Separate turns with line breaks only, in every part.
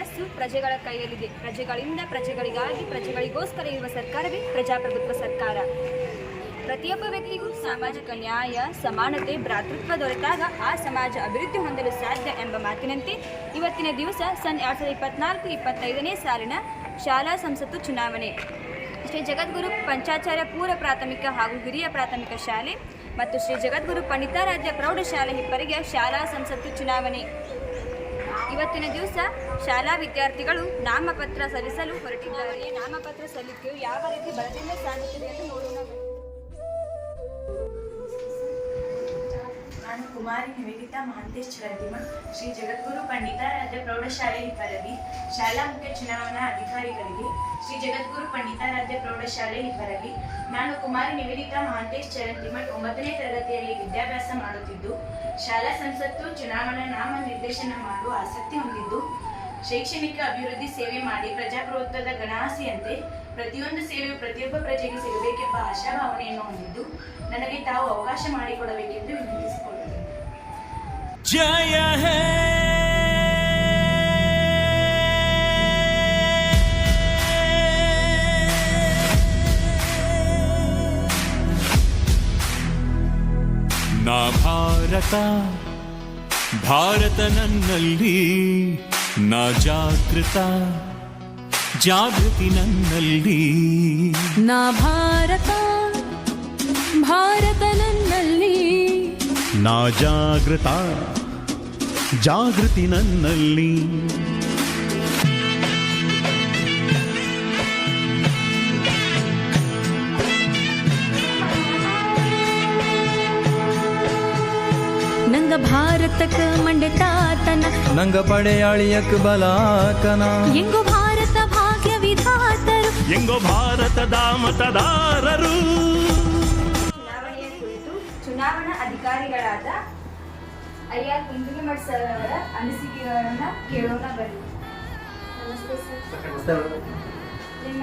ಮನಸ್ಸು ಪ್ರಜೆಗಳ ಕೈಯಲ್ಲಿದೆ. ಪ್ರಜೆಗಳಿಂದ ಪ್ರಜೆಗಳಿಗಾಗಿ ಪ್ರಜೆಗಳಿಗೋಸ್ಕರ ಇರುವ ಸರ್ಕಾರವೇ ಪ್ರಜಾಪ್ರಭುತ್ವ ಸರ್ಕಾರ. ಪ್ರತಿಯೊಬ್ಬ ವ್ಯಕ್ತಿಗೂ ಸಾಮಾಜಿಕ ನ್ಯಾಯ, ಸಮಾನತೆ, ಭ್ರಾತೃತ್ವ ದೊರೆತಾಗ ಆ ಸಮಾಜ ಅಭಿವೃದ್ಧಿ ಹೊಂದಲು ಸಾಧ್ಯ ಎಂಬ ಮಾತಿನಂತೆ ಇವತ್ತಿನ ದಿವಸ ಸನ್ ಎರಡ್ ಸಾವಿರದ ಇಪ್ಪತ್ನಾಲ್ಕು, ಇಪ್ಪತ್ತೈದನೇ ಸಾಲಿನ ಶಾಲಾ ಸಂಸತ್ತು ಚುನಾವಣೆ. ಶ್ರೀ ಜಗದ್ಗುರು ಪಂಚಾಚಾರ್ಯ ಪೂರ್ವ ಪ್ರಾಥಮಿಕ ಹಾಗೂ ಹಿರಿಯ ಪ್ರಾಥಮಿಕ ಶಾಲೆ ಮತ್ತು ಶ್ರೀ ಜಗದ್ಗುರು ಪಂಡಿತಾರಾಧ್ಯ ಪ್ರೌಢಶಾಲೆ ಹಿಪ್ಪರಿಗೆ ಶಾಲಾ ಸಂಸತ್ತು ಚುನಾವಣೆ. ಇವತ್ತಿನ ದಿವಸ ಶಾಲಾ ವಿದ್ಯಾರ್ಥಿಗಳು ನಾಮಪತ್ರ ಸಲ್ಲಿಸಲು ಹೊರಟಿದ್ದಾರೆ. ನಾಮಪತ್ರ ಸಲ್ಲಿಕೆಯು ಯಾವ ರೀತಿ ಬರದಿಂದ ಸಾಗುತ್ತಿದೆ ಎಂದು ನೋಡೋಣ.
ಕುಮಾರಿ ನಿವೇದಿತಾ ಮಹಂತೇಶ್ ಚರಂತಿಮಠ್ ಶ್ರೀ ಜಗದ್ಗುರು ಪಂಡಿತಾರಾಧ್ಯ ಪ್ರೌಢಶಾಲೆ ಹಿಪ್ಪರಗಿ ಶಾಲಾ ಮುಖ್ಯ ಚುನಾವಣಾ ಅಧಿಕಾರಿಗಳಿಗೆ, ಶ್ರೀ ಜಗದ್ಗುರು ಪಂಡಿತಾರಾಧ್ಯ ಪ್ರೌಢಶಾಲೆ ಹಿಪ್ಪರಗಿ ನಾನು ಕುಮಾರಿ ನಿವೇದಿತಾ ಮಹಾಂತೇಶ್ ಚರಂತಿಮಠ್ ಒಂಬತ್ತನೇ ತರಗತಿಯಲ್ಲಿ ವಿದ್ಯಾಭ್ಯಾಸ ಮಾಡುತ್ತಿದ್ದು, ಶಾಲಾ ಸಂಸತ್ತು ಚುನಾವಣಾ ನಾಮ ನಿರ್ದೇಶನ ಮಾಡುವ ಆಸಕ್ತಿ ಹೊಂದಿದ್ದು, ಶೈಕ್ಷಣಿಕ ಅಭಿವೃದ್ಧಿ ಸೇವೆ ಮಾಡಿ ಪ್ರಜಾಪ್ರಭುತ್ವದ ಗಣಾಸಿಯಂತೆ ಪ್ರತಿಯೊಂದು ಸೇವೆಯು ಪ್ರತಿಯೊಬ್ಬ ಪ್ರಜೆಗೆ ಸಿಗಬೇಕೆಂಬ ಆಶಾಭಾವನೆಯನ್ನು ಹೊಂದಿದ್ದು, ನನಗೆ ತಾವು ಅವಕಾಶ ಮಾಡಿಕೊಡಬೇಕೆಂದು ವಿನಂತಿಸಿಕೊಳ್ಳುತ್ತೇನೆ.
జయ హే నా భారత ಭಾರತ ನನ್ನಲ್ಲಿ ನಾ ಜಾಗೃತ ಜಾಗೃತಿ ನನ್ನಲ್ಲಿ
ನಾ ಭಾರತ ಭಾರತ ನನ್ನಲ್ಲಿ
ನಾ ಜಾಗೃತ ಜಾಗೃತಿ ನನ್ನಲ್ಲಿ.
ನಂಗ ಭಾರತಕ ಮಂಡೆತಾತನ
ನಂಗ ಪಡೆಯಾಳಿಯಕ್ ಬಲಾಕನ.
ಎಂಗೋ ಭಾರತ ಭಾಗ್ಯ ವಿಧಾತರು
ಎಂಗೋ ಭಾರತದ ಮತದಾರರು.
ಅಧಿಕಾರಿಗಳಾದ ಐ ಆರ್ ಕುಂದಗಿಮಠ್ ಸರ್ ಅವರ ಅನಿಸಿಕೆಗಳನ್ನ ಕೇಳೋಣ ಬನ್ನಿ. ನಮಸ್ತೆ ಸರ್ ನಿಮ್ಮ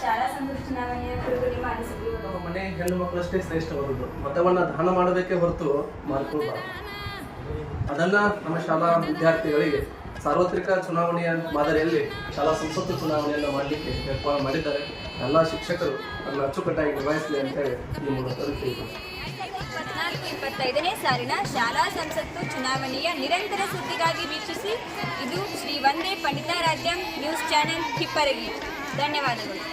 ಶಾಲಾ ಸಂಘದ ಚುನಾವಣೆಯ ಕುರಿತು ನಿಮ್ಮ ಅನಿಸಿಕೆ
ನಮ್ಮ ಮನೆ ಹೆಣ್ಣು ಮಕ್ಕಳಷ್ಟೇ ಶ್ರೇಷ್ಠವಾದದ್ದು. ಮತವನ್ನ ದಾನ ಮಾಡಬೇಕೇ ಹೊರತು ಮಾಡ್ಕೊಳ್ಬಾರ್ದು ಅದನ್ನ ನಮ್ಮ ಶಾಲಾ ವಿದ್ಯಾರ್ಥಿಗಳಿಗೆ ಸಾರ್ವತ್ರಿಕ ಚುನಾವಣೆಯ ಮಾದರಿಯಲ್ಲಿ ಶಾಲಾ ಸಂಸತ್ತು ಚುನಾವಣೆಯನ್ನು ಮಾಡಲಿಕ್ಕೆ ಏರ್ಪಾಡು ಮಾಡಿದ್ದಾರೆ. ಎಲ್ಲ ಶಿಕ್ಷಕರು ಅದನ್ನು ಅಚ್ಚುಕಟ್ಟಾಗಿ ನಿರ್ವಹಿಸಲಿ ಅಂತೇಳಿ ಈ ಮೂಲಕ ತಿಳಿಸಿದ್ದಾರೆ
ಇಪ್ಪತ್ತೈದನೇ ಸಾಲಿನ ಶಾಲಾ ಸಂಸತ್ತು ಚುನಾವಣೆಯ ನಿರಂತರ ಸುದ್ದಿಗಾಗಿ ವೀಕ್ಷಿಸಿ, ಇದು ಶ್ರೀ ವಂದೇ ಪಂಡಿತಾರಾಧ್ಯಂ ನ್ಯೂಸ್ ಚಾನೆಲ್ ಹಿಪ್ಪರಗಿ. ಧನ್ಯವಾದಗಳು.